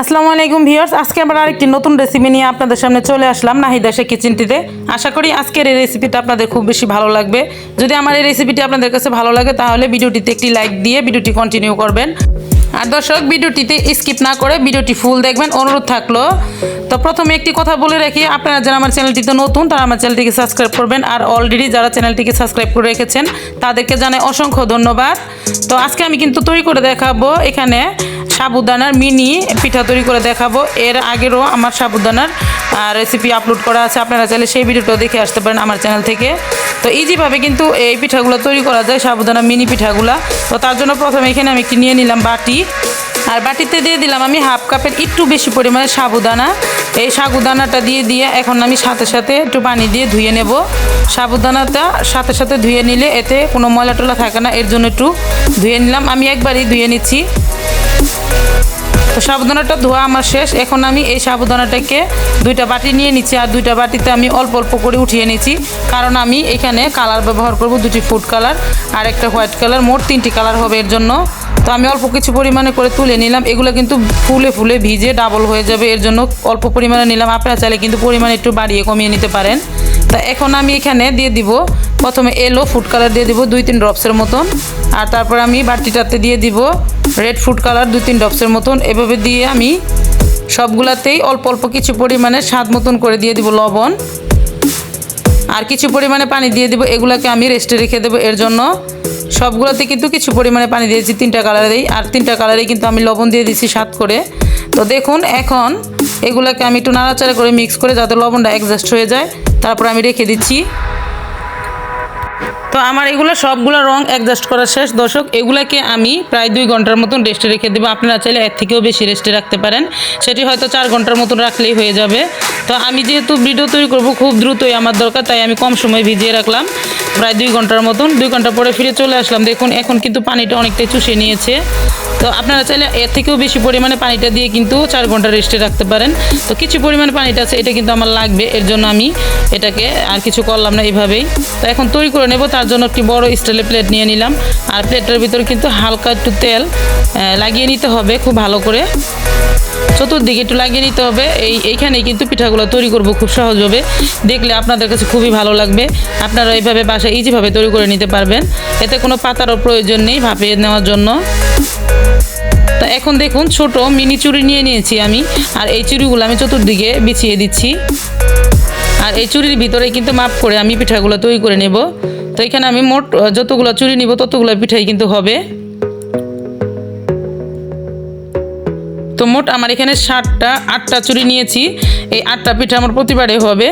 আসসালামু আলাইকুম ভিউয়ার্স, আজকে আবার আরেকটি নতুন রেসিপি নিয়ে আপনাদের সামনে চলে আসলাম নাহিদা সে কিচেনটিতে আশা করি আজকের এই রেসিপিটা আপনাদের খুব বেশি ভালো লাগবে। যদি আমার এই রেসিপিটি আপনাদের কাছে ভালো লাগে, তাহলে ভিডিওটিতে একটি লাইক দিয়ে ভিডিওটি কন্টিনিউ করবেন। আর দর্শক, ভিডিওটিতে স্কিপ না করে ভিডিওটি ফুল দেখবেন, অনুরোধ থাকল। তো প্রথমে একটি কথা বলে রাখি, আপনারা যারা আমার চ্যানেলটিতে নতুন, তারা আমার চ্যানেলটিকে সাবস্ক্রাইব করবেন। আর অলরেডি যারা চ্যানেলটিকে সাবস্ক্রাইব করে রেখেছেন, তাদেরকে জানাই অসংখ্য ধন্যবাদ। তো আজকে আমি কিন্তু তৈরি করে দেখাবো এখানে সাবুদানার মিনি পিঠা তৈরি করে দেখাবো। এর আগেরও আমার সাবুদানার রেসিপি আপলোড করা আছে। আপনারা চাইলে সেই ভিডিওটাও দেখে আসতে পারেন আমার চ্যানেল থেকে। তো ইজিভাবে কিন্তু এই পিঠাগুলো তৈরি করা যায়, সাবুদানা মিনি পিঠাগুলা। তো তার জন্য প্রথমে এখানে আমি একটি নিয়ে নিলাম বাটি। আর বাটিতে দিয়ে দিলাম আমি হাফ কাপের একটু বেশি পরিমাণে সাবুদানা। এই সাবুদানাটা দিয়ে দিয়ে এখন আমি সাথে সাথে একটু পানি দিয়ে ধুয়ে নেব। সাবুদানাটা সাথে সাথে ধুয়ে নিলে এতে কোনো ময়লা টলা থাকে না, এর জন্য একটু ধুয়ে নিলাম। আমি একবারই ধুয়ে নিচ্ছি। তো সাবুদানাটা ধোয়া আমার শেষ। এখন আমি এই সাবুদানাটাকে দুইটা বাটি নিয়ে নিচ্ছি আর দুইটা বাটিতে আমি অল্প অল্প করে উঠিয়ে নিচ্ছি। কারণ আমি এখানে কালার ব্যবহার করব দুটি ফুড কালার আর একটা হোয়াইট কালার। মোট তিনটি কালার হবে এর জন্য। তো আমি অল্প কিছু পরিমাণে করে তুলে নিলাম। এগুলো কিন্তু ফুলে ফুলে ভিজে ডাবল হয়ে যাবে, এর জন্য অল্প পরিমাণে নিলাম। আপনারা চাইলে কিন্তু পরিমাণ একটু বাড়িয়ে কমিয়ে নিতে পারেন। তা এখন আমি এখানে দিয়ে দিব, প্রথমে এলো ফুড কালার দিয়ে দিব দুই তিন ড্রপসের মতন। আর তারপর আমি বাটিটাতে দিয়ে দিব রেড ফুড কালার দুই তিন ড্রপসের মতন। এভাবে দিয়ে আমি সবগুলাতেই অল্প অল্প কিছু পরিমাণে স্বাদ মতন করে দিয়ে দিব লবণ। আর কিছু পরিমাণে পানি দিয়ে দিব, এগুলোকে আমি রেস্টে রেখে দেবো। এর জন্য সবগুলোতে কিন্তু কিছু পরিমাণে পানি দিয়েছি, তিনটা কালারেই আর তিনটা কালারেই কিন্তু আমি লবণ দিয়ে দিয়েছি স্বাদ করে। তো দেখুন, এখন এগুলোকে আমি একটু নাড়াচাড়া করে মিক্স করে যাতে লবণটা অ্যাডজাস্ট হয়ে যায়, তারপর আমি রেখে দিচ্ছি। তো আমার এগুলো সবগুলো রং অ্যাডজাস্ট করা শেষ। দর্শক, এগুলাকে আমি প্রায় দুই ঘণ্টার মতন রেস্টে রেখে দেবো। আপনারা চাইলে এর থেকেও বেশি রেস্টে রাখতে পারেন। সেটি হয়তো চার ঘণ্টার মতন রাখলেই হয়ে যাবে। তো আমি যেহেতু ভিডিও তৈরি করব, খুব দ্রুতই আমার দরকার, তাই আমি কম সময় ভিজিয়ে রাখলাম। প্রায় দুই ঘণ্টার মতন, দুই ঘণ্টা পরে ফিরে চলে আসলাম। দেখুন, এখন কিন্তু পানিটা অনেকটাই চুষে নিয়েছে। তো আপনারা চাইলে এর থেকেও বেশি পরিমাণে পানিটা দিয়ে কিন্তু চার ঘণ্টা রেস্টে রাখতে পারেন। তো কিছু পরিমাণে পানিটা আছে, এটা কিন্তু আমার লাগবে, এর জন্য আমি এটাকে আর কিছু করলাম না এইভাবেই তো এখন তৈরি করে নেব, তার জন্য একটি বড় স্টাইলের প্লেট নিয়ে নিলাম। আর প্লেটটার ভিতরে কিন্তু হালকা একটু তেল লাগিয়ে নিতে হবে খুব ভালো করে। চতুর্দিকে একটু লাগিয়ে নিতে হবে। এই, এইখানেই কিন্তু পিঠাগুলো তৈরি করব খুব সহজভাবে। দেখলে আপনাদের কাছে খুবই ভালো লাগবে। আপনারা এইভাবে বাসায় ইজিভাবে তৈরি করে নিতে পারবেন। এতে কোনো পাতারও প্রয়োজন নেই ভাপিয়ে নেওয়ার জন্য। তো এখন দেখুন, ছোট মিনি চুড়ি নিয়ে নিয়েছি আমি। আর এই চুড়িগুলো আমি চতুর্দিকে বিছিয়ে দিচ্ছি। আর এই চুড়ির ভিতরে কিন্তু মাপ করে আমি পিঠাগুলো তৈরি করে নেব। তো এখানে আমি মোট যতগুলো চুড়ি নিব, ততগুলো পিঠাই কিন্তু হবে। তো মোট আমার এখানে ষাটটা আটটা চুড়ি নিয়েছি। এই আটটা পিঠা আমার প্রতিবারে হবে।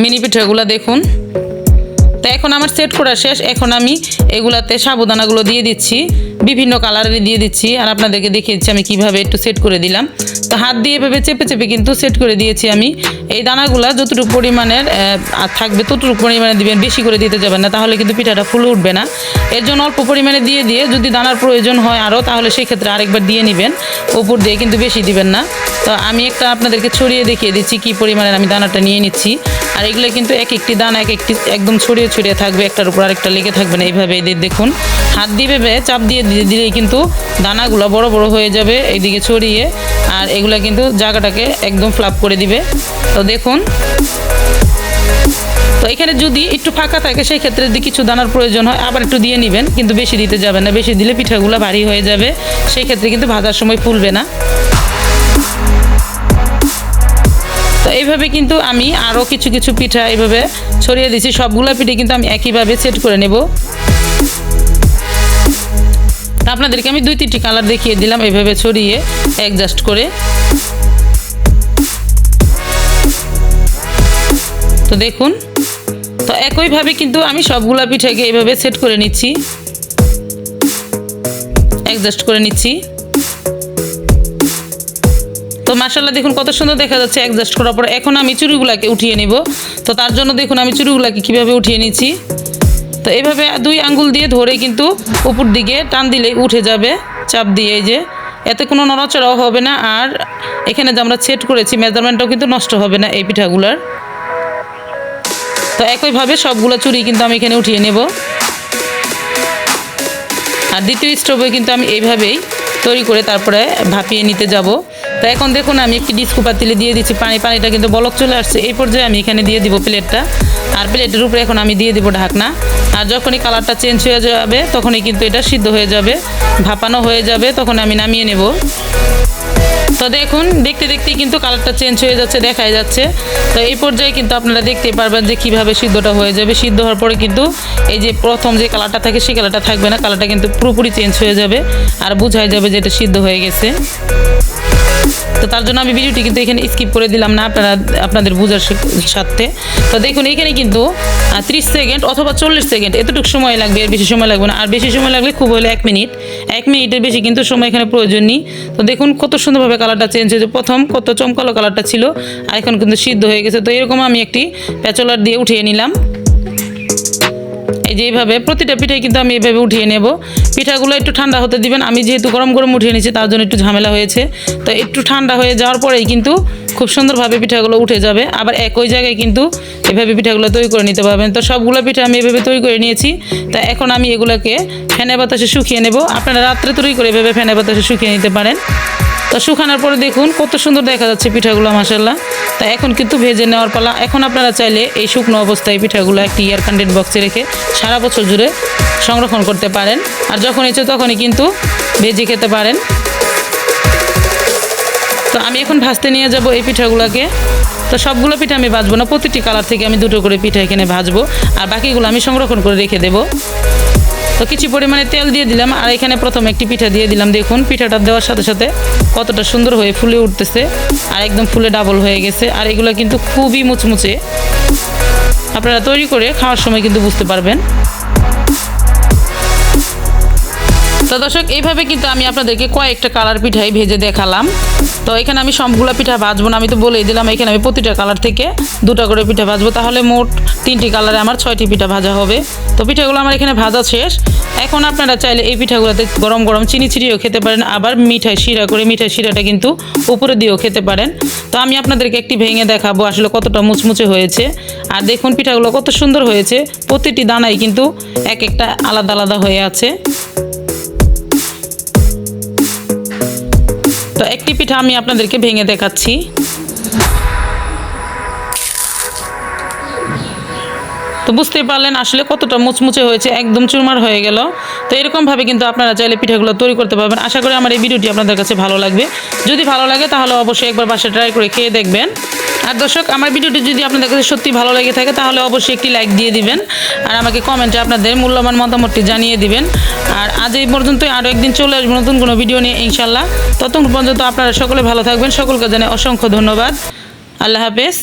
মিনি পিঠাগুলো দেখুন। তো এখন আমার সেট করা শেষ। এখন আমি এগুলাতে সাবুদানাগুলো দিয়ে দিচ্ছি, বিভিন্ন কালারের দিয়ে দিচ্ছি, আর আপনাদেরকে দেখিয়ে দিচ্ছি আমি কীভাবে একটু সেট করে দিলাম। তো হাত দিয়ে এভাবে চেপে চেপে কিন্তু সেট করে দিয়েছি আমি। এই দানাগুলা যতটুকু পরিমাণের থাকবে ততটুকু পরিমাণে দিবেন, বেশি করে দিতে যাবেন না, তাহলে কিন্তু পিঠাটা ফুলে উঠবে না। এর জন্য অল্প পরিমাণে দিয়ে দিয়ে যদি দানার প্রয়োজন হয় আরও তাহলে সেই ক্ষেত্রে আরেকবার দিয়ে নেবেন। উপর দিয়ে কিন্তু বেশি দিবেন না। তো আমি একটা আপনাদেরকে ছড়িয়ে দেখিয়ে দিচ্ছি কি পরিমাণের আমি দানাটা নিয়ে নিচ্ছি। আর এগুলো কিন্তু এক একটি দানা, এক একটি একদম ছড়িয়ে ছড়িয়ে থাকবে, একটার উপর আরেকটা লেগে থাকবে না। এইভাবে এই যে দেখুন। হাত দিয়ে ভেবে চাপ দিয়ে দিয়ে দিলেই কিন্তু দানাগুলো বড় বড় হয়ে যাবে এইদিকে ছড়িয়ে, আর এগুলো কিন্তু জায়গাটাকে একদম ফ্লাপ করে দিবে। তো দেখুন। তো এখানে যদি একটু ফাঁকা থাকে, সেই ক্ষেত্রে যদি কিছু দানার প্রয়োজন হয়, আবার একটু দিয়ে নেবেন, কিন্তু বেশি দিতে যাবেন না। বেশি দিলে পিঠাগুলো ভারী হয়ে যাবে, সেই ক্ষেত্রে কিন্তু ভাজার সময় ফুলবে না। এইভাবে কিন্তু আমি আরও কিছু কিছু পিঠা এইভাবে ছড়িয়ে দিচ্ছি সবগুলো পিঠে কিন্তু আমি একইভাবে সেট করে নেব। আপনাদেরকে আমি দুই, তিনটি কালার দেখিয়ে দিলাম এইভাবে ছড়িয়ে অ্যাডজাস্ট করে। তো দেখুন, তো একইভাবে কিন্তু আমি সবগুলা পিঠাকে এইভাবে সেট করে নিচ্ছি। অ্যাডজাস্ট করে নিচ্ছি। মাসাল্লাহ দেখুন কত সুন্দর দেখা যাচ্ছে অ্যাডজাস্ট করার পর। এখন আমি চুড়িগুলাকে উঠিয়ে নিব। তো তার জন্য দেখুন আমি চুড়িগুলাকে কীভাবে উঠিয়ে নিচ্ছি। তো এইভাবে দুই আঙ্গুল দিয়ে ধরে কিন্তু উপর দিকে টান দিলেই উঠে যাবে, চাপ দিয়ে এই যে। এতে কোনো নড়াচড়াও হবে না। আর এখানে যে আমরা সেট করেছি মেজারমেন্টটাও কিন্তু নষ্ট হবে না এই পিঠাগুলার। তো একইভাবে সবগুলো চুড়ি কিন্তু আমি এখানে উঠিয়ে নেব। আর দ্বিতীয় স্টোভে কিন্তু আমি এইভাবেই তৈরি করে তারপরে ভাপিয়ে নিতে যাব। তো এখন দেখুন, আমি একটি ডিস্কো পাতিলে দিয়ে দিচ্ছি। পানি, পানিটা কিন্তু বলক চলে আসছে। এই পর্যায়ে আমি এখানে দিয়ে দিব প্লেটটা আর প্লেটের উপরে এখন আমি দিয়ে দিব ঢাকনা। আর যখনই কালারটা চেঞ্জ হয়ে যাবে, তখনই কিন্তু এটা সিদ্ধ হয়ে যাবে, ভাপানো হয়ে যাবে, তখন আমি নামিয়ে নেব। তো দেখুন, দেখতে দেখতেই কিন্তু কালারটা চেঞ্জ হয়ে যাচ্ছে, দেখাই যাচ্ছে। তো এই পর্যায়ে কিন্তু আপনারা দেখতে পারবেন যে কীভাবে সিদ্ধটা হয়ে যাবে। সিদ্ধ হওয়ার পরে কিন্তু এই যে প্রথম যে কালারটা থাকে, সেই কালারটা থাকবে না। কালারটা কিন্তু পুরোপুরি চেঞ্জ হয়ে যাবে। আর বোঝাই যাবে যে এটা সিদ্ধ হয়ে গেছে। তো তার জন্য আমি ভিডিওটি কিন্তু এখানে স্কিপ করে দিলাম না, আপনারা, আপনাদের বোঝার সাথে তো দেখুন, এখানে কিন্তু ত্রিশ সেকেন্ড অথবা চল্লিশ সেকেন্ড এতটুকু সময় লাগবে, এর বেশি সময় লাগবে না। আর বেশি সময় লাগলে খুব হলে এক মিনিট এক মিনিটের বেশি কিন্তু সময় এখানে প্রয়োজন নেই। তো দেখুন, কত সুন্দরভাবে কালারটা চেঞ্জ হয়েছে। প্রথম কত চমকালো কালারটা ছিল, আর এখন কিন্তু সিদ্ধ হয়ে গেছে। তো এরকম আমি একটি প্যাচলার দিয়ে উঠিয়ে নিলাম। এই যে এইভাবে প্রতিটা পিঠাই কিন্তু আমি এইভাবে উঠিয়ে নেব। পিঠাগুলো একটু ঠান্ডা হতে দিবেন। আমি যেহেতু গরম গরম উঠিয়ে নিয়েছি, তার জন্য একটু ঝামেলা হয়েছে। তো একটু ঠান্ডা হয়ে যাওয়ার পরেই কিন্তু খুব সুন্দরভাবে পিঠাগুলো উঠে যাবে। আবার একই জায়গায় কিন্তু এভাবে পিঠাগুলো তৈরি করে নিতে পারবেন। তো সবগুলো পিঠা আমি এভাবে তৈরি করে নিয়েছি। তা এখন আমি এগুলোকে ফ্যানে বাতাসে শুকিয়ে নেব। আপনারা রাত্রে তৈরি করে এভাবে ফ্যানে বাতাসে শুকিয়ে নিতে পারেন। তো শুকানোর পরে দেখুন, কত সুন্দর দেখা যাচ্ছে পিঠাগুলো মাসাল্লাহ তা এখন কিন্তু ভেজে নেওয়ার পালা। এখন আপনারা চাইলে এই শুকনো অবস্থায় পিঠাগুলো একটি এয়ার কান্ডেড বক্সে রেখে সারা বছর জুড়ে সংরক্ষণ করতে পারেন। আর যখন ইচ্ছে তখনই কিন্তু ভেজে খেতে পারেন। তো আমি এখন ভাজতে নিয়ে যাব এই পিঠাগুলোকে। তো সবগুলো পিঠা আমি ভাজবো না, প্রতিটি কালার থেকে আমি দুটো করে পিঠা এখানে ভাজবো। আর বাকিগুলো আমি সংরক্ষণ করে রেখে দেবো। তো কিছু পরিমাণে তেল দিয়ে দিলাম আর এখানে প্রথম একটি পিঠা দিয়ে দিলাম। দেখুন, পিঠাটা দেওয়ার সাথে সাথে কতটা সুন্দর হয়ে ফুলে উঠতেছে আর একদম ফুলে ডাবল হয়ে গেছে। আর এগুলো কিন্তু খুবই মুচমুচে। আপনারা তৈরি করে খাওয়ার সময় কিন্তু বুঝতে পারবেন। তো দর্শক, এইভাবে কিন্তু আমি আপনাদেরকে কয়েকটা কালার পিঠাই ভেজে দেখালাম। তো এখানে আমি সবগুলো পিঠা ভাজবো না, আমি তো বলেই দিলাম, এখানে আমি প্রতিটা কালার থেকে দুটো করে পিঠা ভাজবো, তাহলে মোট তিনটি কালারে আমার ছয়টি পিঠা ভাজা হবে। তো পিঠাগুলো আমার এখানে ভাজা শেষ। এখন আপনারা চাইলে এই পিঠাগুলোতে গরম গরম চিনি চিনিও খেতে পারেন, আবার মিঠাই শিরা করে, মিঠাই শিরাটা কিন্তু উপরে দিয়েও খেতে পারেন। তো আমি আপনাদেরকে একটি ভেঙে দেখাবো আসলে কতটা মুচমুচে হয়েছে। আর দেখুন পিঠাগুলো কত সুন্দর হয়েছে, প্রতিটি দানাই কিন্তু এক একটা আলাদা আলাদা হয়ে আছে। তো একটি পিঠা আমি আপনাদেরকে ভেঙে দেখাচ্ছি। তো বুঝতেই পারলেন আসলে কতটা মুচমুচে হয়েছে, একদম চুরমার হয়ে গেল। তো এরকমভাবে কিন্তু আপনারা চাইলে পিঠাগুলো তৈরি করতে পারবেন। আশা করি আমার এই ভিডিওটি আপনাদের কাছে ভালো লাগবে। যদি ভালো লাগে তাহলে অবশ্যই একবার বাসায় ট্রাই করে খেয়ে দেখবেন। আর দর্শক, আমার ভিডিওটি যদি আপনাদের কাছে সত্যি ভালো লেগে থাকে তাহলে অবশ্যই একটি লাইক দিয়ে দিবেন। আর আমাকে কমেন্টে আপনাদের মূল্যবান মতামতটি জানিয়ে দিবেন। আর আজ এই পর্যন্তই আরও একদিন চলে আসব নতুন কোনো ভিডিও নিয়ে ইনশাল্লাহ ততক্ষণ পর্যন্ত আপনারা সকলে ভালো থাকবেন। সকলকে জানে অসংখ্য ধন্যবাদ। আল্লাহ হাফেজ।